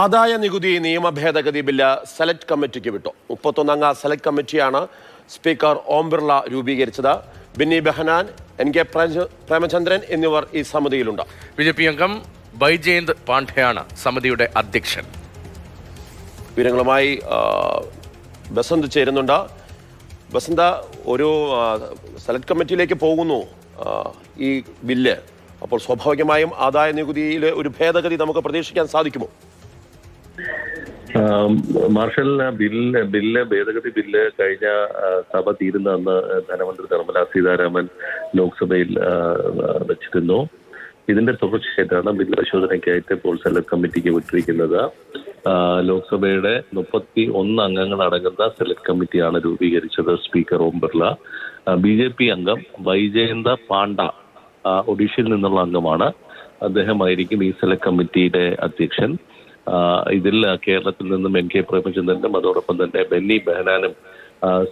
ആദായ നികുതി നിയമ ഭേദഗതി ബില്ല് സെലക്ട് കമ്മിറ്റിക്ക് വിട്ടു. മുപ്പത്തൊന്നംഗ സെലക്ട് കമ്മിറ്റിയാണ് സ്പീക്കർ ഓം ബിർള രൂപീകരിച്ചത്. ബിന്നി ബെഹനാൻ എൻ കെ പ്രേമചന്ദ്രൻ എന്നിവർ ഈ സമിതിയിലുണ്ട്. ബി ജെ പി അംഗം ബൈജയന്ത് പാണ്ഡെയാണ് സമിതിയുടെ അധ്യക്ഷൻ. വിവരങ്ങളുമായി ബസന്ത് ചേരുന്നുണ്ട്. ബസന്ത ഒരു സെലക്ട് കമ്മിറ്റിയിലേക്ക് പോകുന്നു ഈ ബില്ല്. അപ്പോൾ സ്വാഭാവികമായും ആദായ നികുതിയിലെ ഒരു ഭേദഗതി നമുക്ക് പ്രതീക്ഷിക്കാൻ സാധിക്കുമോ? മാർഷൽ ബില്ല് ബില്ല് ഭേദഗതി ബില്ല് കഴിഞ്ഞ സഭ തീരുന്ന അന്ന് ധനമന്ത്രി നിർമ്മല സീതാരാമൻ ലോക്സഭയിൽ വെച്ചിരുന്നു. ഇതിന്റെ തുടർച്ചയായിട്ടാണ് ബില്ല് പരിശോധനയ്ക്കായിട്ട് ഇപ്പോൾ സെലക്ട് കമ്മിറ്റിക്ക് വിട്ടിരിക്കുന്നത്. ലോക്സഭയുടെ മുപ്പത്തി ഒന്ന് അംഗങ്ങൾ അടങ്ങുന്ന സെലക്ട് കമ്മിറ്റിയാണ് രൂപീകരിച്ചത് speaker Om Birla. B J P അംഗം വൈജയന്ത പാണ്ഡ ഒഡീഷയിൽ നിന്നുള്ള അംഗമാണ്. അദ്ദേഹമായിരിക്കും ഈ സെലക്ട് കമ്മിറ്റിയുടെ അധ്യക്ഷൻ. ഇതിൽ കേരളത്തിൽ നിന്നും എൻ കെ പ്രേമചന്ദ്രനും അതോടൊപ്പം തന്നെ ബെന്നി ബെഹനാനും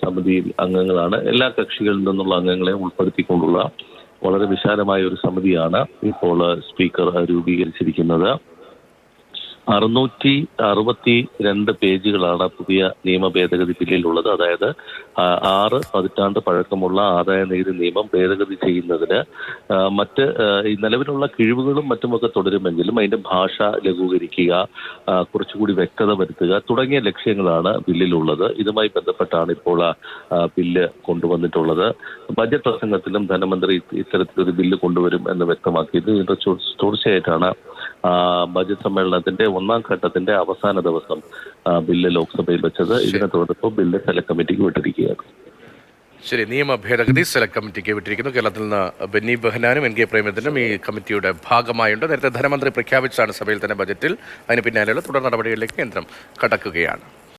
സമിതിയിൽ അംഗങ്ങളാണ്. എല്ലാ കക്ഷികളിൽ നിന്നുള്ള അംഗങ്ങളെ ഉൾപ്പെടുത്തിക്കൊണ്ടുള്ള വളരെ വിശാലമായ ഒരു സമിതിയാണ് ഇപ്പോൾ സ്പീക്കർ രൂപീകരിച്ചിരിക്കുന്നത്. അറുന്നൂറ്റി അറുപത്തി രണ്ട് പേജുകളാണ് പുതിയ നിയമ ഭേദഗതി ബില്ലിലുള്ളത് അതായത് ആറ് പതിറ്റാണ്ട് പഴക്കമുള്ള ആദായ നികുതി നിയമം ഭേദഗതി ചെയ്യുന്നതിന് മറ്റ് നിലവിലുള്ള കിഴിവുകളും മറ്റുമൊക്കെ തുടരുമെങ്കിലും അതിന്റെ ഭാഷ ലഘൂകരിക്കുക കുറച്ചുകൂടി വ്യക്തത വരുത്തുക തുടങ്ങിയ ലക്ഷ്യങ്ങളാണ് ബില്ലിലുള്ളത്. ഇതുമായി ബന്ധപ്പെട്ടാണ് ഇപ്പോൾ ബില്ല് കൊണ്ടുവന്നിട്ടുള്ളത്. ബജറ്റ് പ്രസംഗത്തിലും ധനമന്ത്രി ഇത്തരത്തിലൊരു ബില്ല് കൊണ്ടുവരും എന്ന് വ്യക്തമാക്കിയത്. ഇതിന്റെ തുടർച്ചയായിട്ടാണ് ബജറ്റ് സമ്മേളനത്തിന്റെ ഒന്നാം ഘട്ടത്തിന്റെ അവസാന ദിവസം ബില്ല് ലോക്സഭയിൽ വെച്ചത്. ഇതിനെ തുടർന്ന് ഇപ്പോൾ ബില്ല് സെലക്ട് കമ്മിറ്റിക്ക് വിട്ടിരിക്കുകയാണ്. ശരി നിയമ ഭേദഗതി സെലക്ട് കമ്മിറ്റിക്ക് വിട്ടിരിക്കുന്നു. കേരളത്തിൽ നിന്ന് ബെന്നി ബെഹനാനും എൻ കെ പ്രേമചന്ദ്രനും ഈ കമ്മിറ്റിയുടെ ഭാഗമായുണ്ട്. നേരത്തെ ധനമന്ത്രി പ്രഖ്യാപിച്ചാണ് സഭയിൽ തന്നെ ബജറ്റിൽ. അതിന് പിന്നാലെയുള്ള തുടർ നടപടികളിലേക്ക് കേന്ദ്രം കടക്കുകയാണ്.